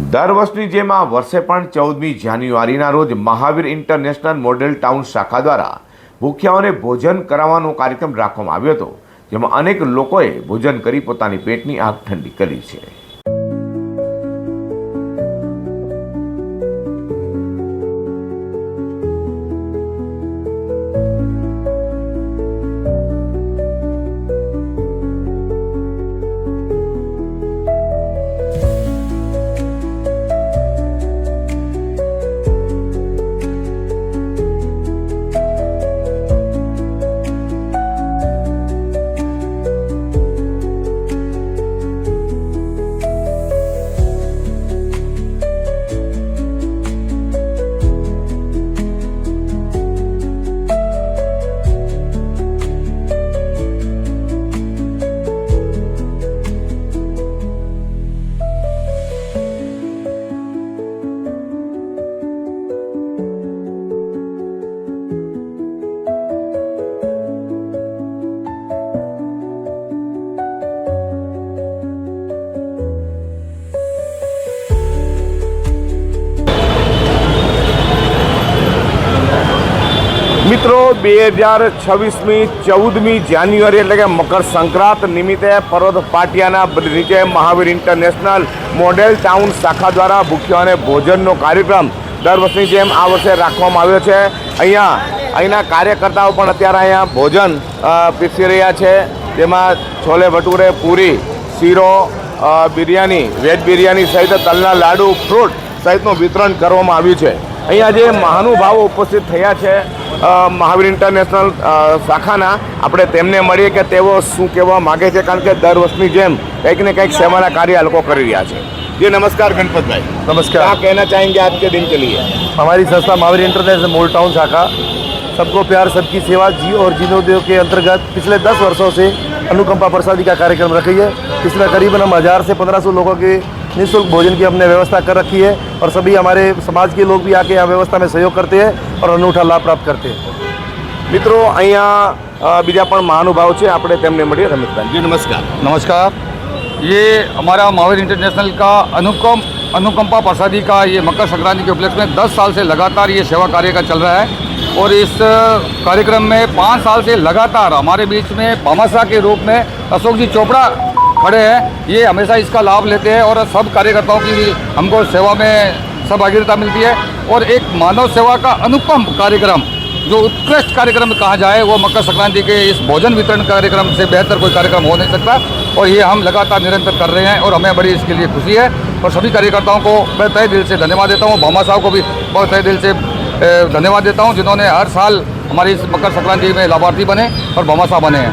દર વર્ષની જેમ આ વર્ષે પણ ચૌદમી જાન્યુઆરીના રોજ મહાવીર ઇન્ટરનેશનલ મોડેલ ટાઉન શાખા દ્વારા ભૂખ્યાઓને ભોજન કરાવવાનો કાર્યક્રમ રાખવામાં આવ્યો હતો, જેમાં અનેક લોકોએ ભોજન કરી પોતાની પેટની આગ ઠંડી કરી છે. મિત્રો, બે હજાર છવ્વીસમી ચૌદમી જાન્યુઆરી એટલે કે મકર સંક્રાંત નિમિત્તે પર્વત પાટિયાના નીચે મહાવીર ઇન્ટરનેશનલ મોડેલ ટાઉન શાખા દ્વારા ભૂખ્યોને ભોજનનો કાર્યક્રમ દર વર્ષની જેમ આ વર્ષે રાખવામાં આવ્યો છે. અહીંયા, અહીંના કાર્યકર્તાઓ પણ અત્યારે અહીંયા ભોજન પીરસી રહ્યા છે. તેમાં છોલે ભટુરે પૂરી, શીરો બિરયાની, વેજ બિરયાની સહિત તલના લાડુ, ફ્રૂટ સહિતનું વિતરણ કરવામાં આવ્યું છે. અહીંયા જે મહાનુભાવો ઉપસ્થિત થયા છે મહાવીર ઇન્ટરનેશનલ અ, શાખાના આપણે તેમને મળીએ કે તેઓ શું કહેવા માગે છે કારણ કે દર વર્ષની જેમ કંઈક ને કંઈક સેવાના કાર્ય આ લોકો કરી રહ્યા છે जी नमस्कार गणपत भाई नमस्कार क्या कहना चाहेंगे आज के दिन के लिए हमारी संस्था महावीर इंटरनेशनल मोल टाउन शाखा सबको प्यार सबकी सेवा जी और जीनोदेव के अंतर्गत पिछले 10 वर्षों से अनुकंपा प्रसादी का कार्यक्रम रखी है इसमें करीबन हम हज़ार से 1500 लोगों की निःशुल्क भोजन की हमने व्यवस्था कर रखी है और सभी हमारे समाज के लोग भी आके यहाँ व्यवस्था में सहयोग करते हैं और अनूठा लाभ प्राप्त करते हैं મિત્રો અહીંયા અ, બીજા પણ મહાનુભાવ છે આપણે તેમને મળીએ રમેશભાઈ જી નમસ્કાર नमस्कार ये हमारा महावीर इंटरनेशनल का अनुकम अनुकंपा प्रसादी का ये मकर संक्रांति के उपलक्ष्य में 10 साल से लगातार ये सेवा कार्य का चल रहा है और इस कार्यक्रम में पाँच साल से लगातार हमारे बीच में भामाशाह के रूप में अशोक जी चोपड़ा खड़े हैं ये हमेशा इसका लाभ लेते हैं और सब कार्यकर्ताओं की भी हमको सेवा में सहभागिता मिलती है और एक मानव सेवा का अनुपम कार्यक्रम जो उत्कृष्ट कार्यक्रम कहा जाए वो मकर संक्रांति के इस भोजन वितरण कार्यक्रम से बेहतर कोई कार्यक्रम हो नहीं सकता। और ये हम लगातार निरंतर कर रहे हैं और हमें बड़ी इसके लिए खुशी है। और सभी कार्यकर्ताओं को मैं तय दिल से धन्यवाद देता हूँ। भामा साहब को भी बहुत तय दिल से धन्यवाद देता हूँ जिन्होंने हर साल हमारी इस मकर संक्रांति में लाभार्थी बने और भामा साहब बने हैं।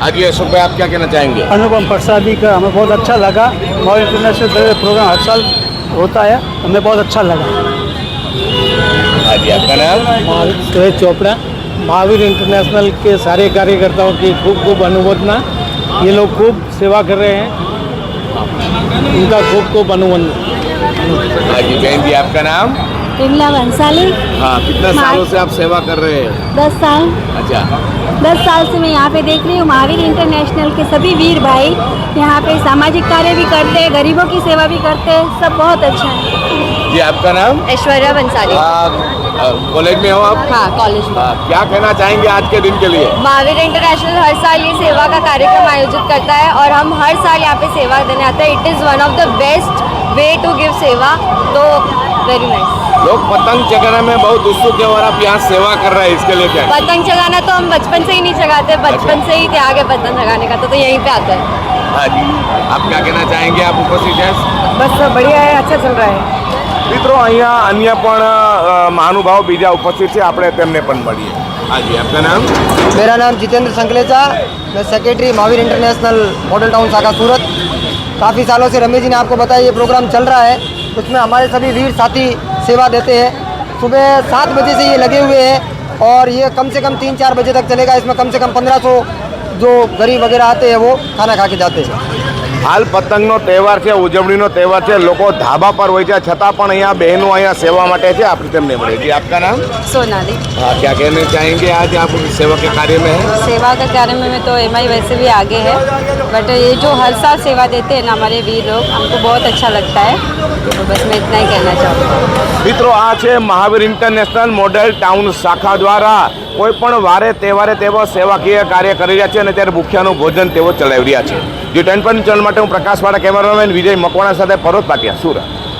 आज ये अशोक भाई आप क्या कहना चाहेंगे? अनुपम प्रसादी का हमें बहुत अच्छा लगा। और इंटरनेशनल प्रोग्राम हर साल होता है हमें बहुत अच्छा लगा। हाँ जी आपका नाम सुरेश चोपड़ा महावीर इंटरनेशनल के सारे कार्यकर्ताओं की खूब खूब अनुमोदना ये लोग खूब सेवा कर रहे हैं। उनका खूब खूब अनुमोदना हाँ जी बहन जी आपका नाम? विमला भंसाली हाँ कितने सालों से आप सेवा कर रहे हैं? दस साल। अच्छा। दस साल से मैं यहाँ पे देख रही हूँ महावीर इंटरनेशनल के सभी वीर भाई यहाँ पे सामाजिक कार्य भी करते हैं गरीबों की सेवा भी करते हैं सब बहुत अच्छा है। जी आपका नाम? ऐश्वर्या भंसाली। कॉलेज में हो आप? हाँ कॉलेज में। क्या कहना चाहेंगे आज के दिन के लिए? महावीर इंटरनेशनल हर साल ये सेवा का कार्यक्रम आयोजित करता है और हम हर साल यहाँ पे सेवा देने आते हैं। It is one of the best way to give सेवा तो वेरी नाइस लोग पतंग चगाने में बहुत उत्सुक है और आप यहाँ सेवा कर रहे हैं इसके लिए क्या पतंग चगाना तो हम बचपन से ही नहीं चगाते बचपन से ही थे आगे पतंग चगाने का तो, तो यहीं पे आते हैं हाँ जी आप क्या कहना चाहेंगे आप उपस्थित हैं बस बढ़िया है अच्छा चल रहा है મિત્રો અહીંયા અન્ય પણ અ, મહાનુભાવ બીજા ઉપસ્થિત છે આપણે તેમને પણ મળીએ હાજી આપકા નામ मेरा नाम जितेंद्र संकलेचा मैं secretary Mahavir international model town शाखा सूरत काफ़ी सालों से रमेश जी ने आपको बताया ये प्रोग्राम चल रहा है उसमें हमारे सभी वीर साथी सेवा देते हैं। सुबह सात बजे से ये लगे हुए हैं और ये कम से कम तीन चार बजे तक चलेगा। इसमें कम से कम पंद्रह सौ जो गरीब वगैरह आते हैं वो खाना खा के जाते हैं। હાલ પતંગનો તહેવાર છે ઉજવણીનો તહેવાર છે લોકો ધાબા પર હોય છે છતાં પણ અહીંયા બહેનો અહીંયા સેવા માટે છે આપણે તેમને મળે जी आपका नाम सोनाली हाँ क्या कहना चाहेंगे आज आप सेवा के कार्य में हैं सेवा का कार्य में में तो एम वैसे भी आगे है बट ये जो हर साल सेवा देते हैं ना हमारे वीर लोग हमको बहुत अच्छा लगता है तो बस मैं इतना ही कहना चाहूँगी મિત્રો આ છે મહાવીર ઇન્ટરનેશનલ મોડેલ ટાઉન શાખા દ્વારા કોઈ પણ વારે તહેવારે તેઓ સેવાકીય કાર્ય કરી રહ્યા છે અને ત્યારે ભૂખ્યાનું ભોજન તેઓ ચલાવી રહ્યા છે ટેન પર ચેનલ માટે હું પ્રકાશવાળા કેમેરામેન વિજય મકવાણા સાથે પરોત પાટિયા સુરત.